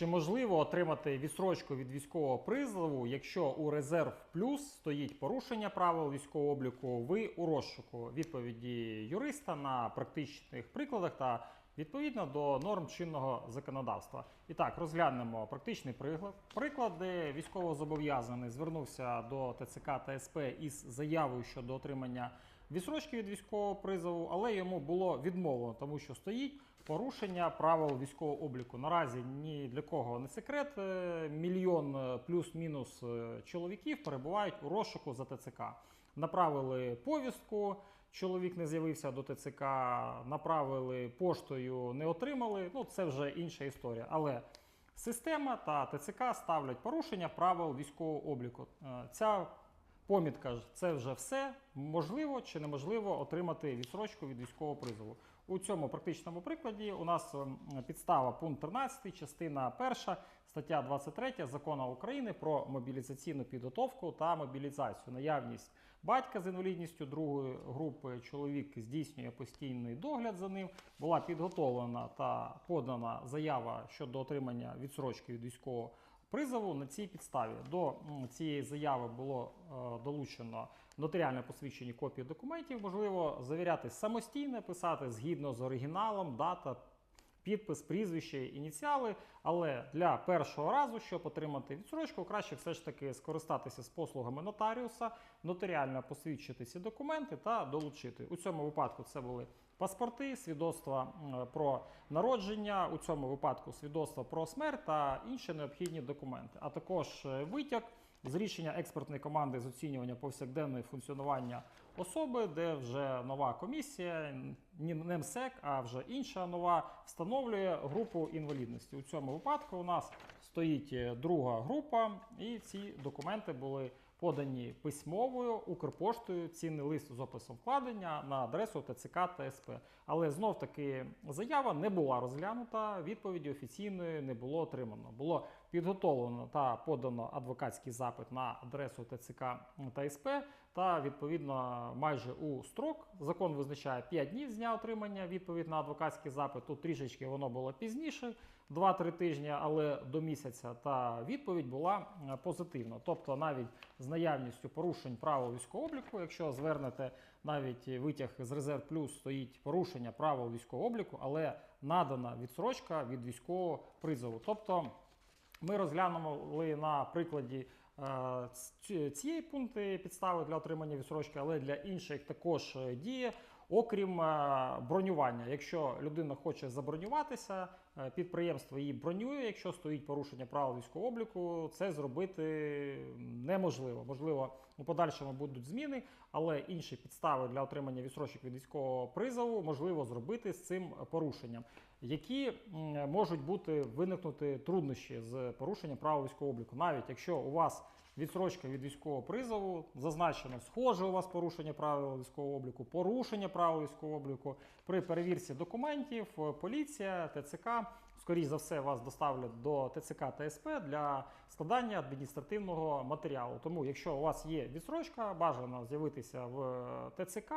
Чи можливо отримати відсрочку від військового призову, якщо у резерв плюс стоїть порушення правил військового обліку, ви у розшуку відповіді юриста на практичних прикладах та відповідно до норм чинного законодавства? І так, розглянемо практичний приклад. Приклад, де військовозобов'язаний звернувся до ТЦК та СП із заявою щодо отримання відсрочки від військового призову, але йому було відмовлено, тому що стоїть порушення правил військового обліку. Наразі ні для кого не секрет. е, Мільйон е, плюс-мінус е, чоловіків перебувають у розшуку за ТЦК. Направили повістку. Чоловік не з'явився до ТЦК, направили поштою, не отримали. Ну це вже інша історія. Але система та ТЦК ставлять порушення правил військового обліку. Ця помітка це вже все. Можливо чи неможливо отримати відсрочку від військового призову. У цьому практичному прикладі у нас ем, підстава пункт 13, частина 1, стаття 23 закону України про мобілізаційну підготовку та мобілізацію. Наявність батька з інвалідністю другої групи, чоловік здійснює постійний догляд за ним. Була підготовлена та подана заява щодо отримання відсрочки від військового призову на цій підставі. До цієї заяви було е, долучено нотаріальне посвідчені копії документів. Можливо, завіряти самостійно, писати згідно з оригіналом, дата. Підпис, прізвище, ініціали, але для першого разу, щоб отримати відсрочку, краще все ж таки скористатися з послугами нотаріуса, нотаріально посвідчити ці документи та долучити. У цьому випадку це були паспорти, свідоцтва про народження, у цьому випадку свідоцтва про смерть та інші необхідні документи, а також е, витяг з рішення експертної команди з оцінювання повсякденного функціонування особи, де вже нова комісія, не МСЕК, а вже інша нова, встановлює групу інвалідності. У цьому випадку у нас стоїть е, друга група, і ці документи були подані письмовою Укрпоштою, цінний лист з описом вкладення на адресу ТЦК та СП. Але знов таки заява не була розглянута, відповіді офіційної не було отримано. Було підготовлено та подано адвокатський запит на адресу ТЦК та СП, та відповідно майже у строк закон визначає 5 днів з дня отримання відповідь на адвокатський запит. Тут трішечки воно було пізніше, 2-3 тижні, але до місяця. Та відповідь була е, позитивна. Тобто, навіть з наявністю порушень правил військового обліку, якщо звернете навіть витяг з резерв плюс, стоїть порушення правил військового обліку, але надана відсрочка від військового призову. Тобто ми розглянули на прикладі е, цієї пункти підстави для отримання відсрочки, але для інших також е, діє. Окрім е, бронювання, якщо людина хоче забронюватися, е, підприємство її бронює. Якщо стоїть порушення правил військового обліку, це зробити неможливо. Можливо, у подальшому будуть зміни, але інші підстави для отримання відсрочок від військового призову можливо зробити з цим порушенням, які можуть бути виникнути труднощі з порушенням правил військового обліку. Навіть якщо у вас відсрочка від військового призову, зазначено, схоже у вас порушення правил військового обліку, порушення правил військового обліку. При перевірці документів е, поліція, ТЦК, скоріш за все, вас доставлять до ТЦК та СП для складання адміністративного матеріалу. Тому, якщо у вас є відсрочка, бажано з'явитися в е, ТЦК.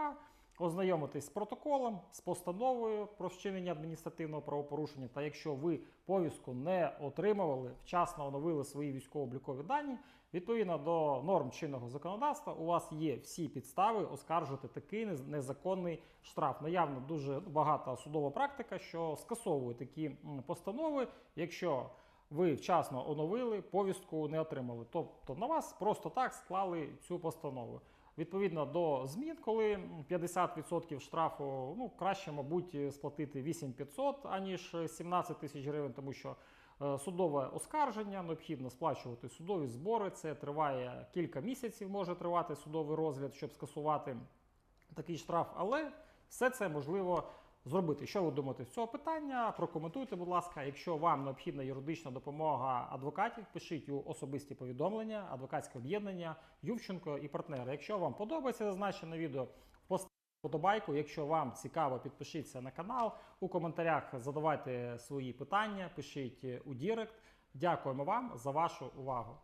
Ознайомитись з протоколом, з постановою про вчинення адміністративного правопорушення. Та якщо ви повістку не отримували, вчасно оновили свої військово-облікові дані, відповідно до норм чинного законодавства, у вас є всі підстави оскаржити такий незаконний штраф. Наявно дуже багата судова практика, що скасовує такі постанови, якщо ви вчасно оновили, повістку не отримали. Тобто на вас просто так склали цю постанову. Відповідно до змін, коли 50% штрафу, ну краще, мабуть, сплатити 8500, аніж 17 тисяч гривень, тому що е, судове оскарження необхідно сплачувати судові збори. Це триває кілька місяців, може тривати судовий розгляд, щоб скасувати такий штраф. Але все це можливо зробити. Що ви думаєте з цього питання? Прокоментуйте, будь ласка. Якщо вам необхідна юридична допомога адвокатів, пишіть у особисті повідомлення, адвокатське об'єднання, Ювченко і партнери. Якщо вам подобається зазначене відео, поставте подобайку. Якщо вам цікаво, підпишіться на канал. У коментарях задавайте свої питання, пишіть у Дірект. Дякуємо вам за вашу увагу.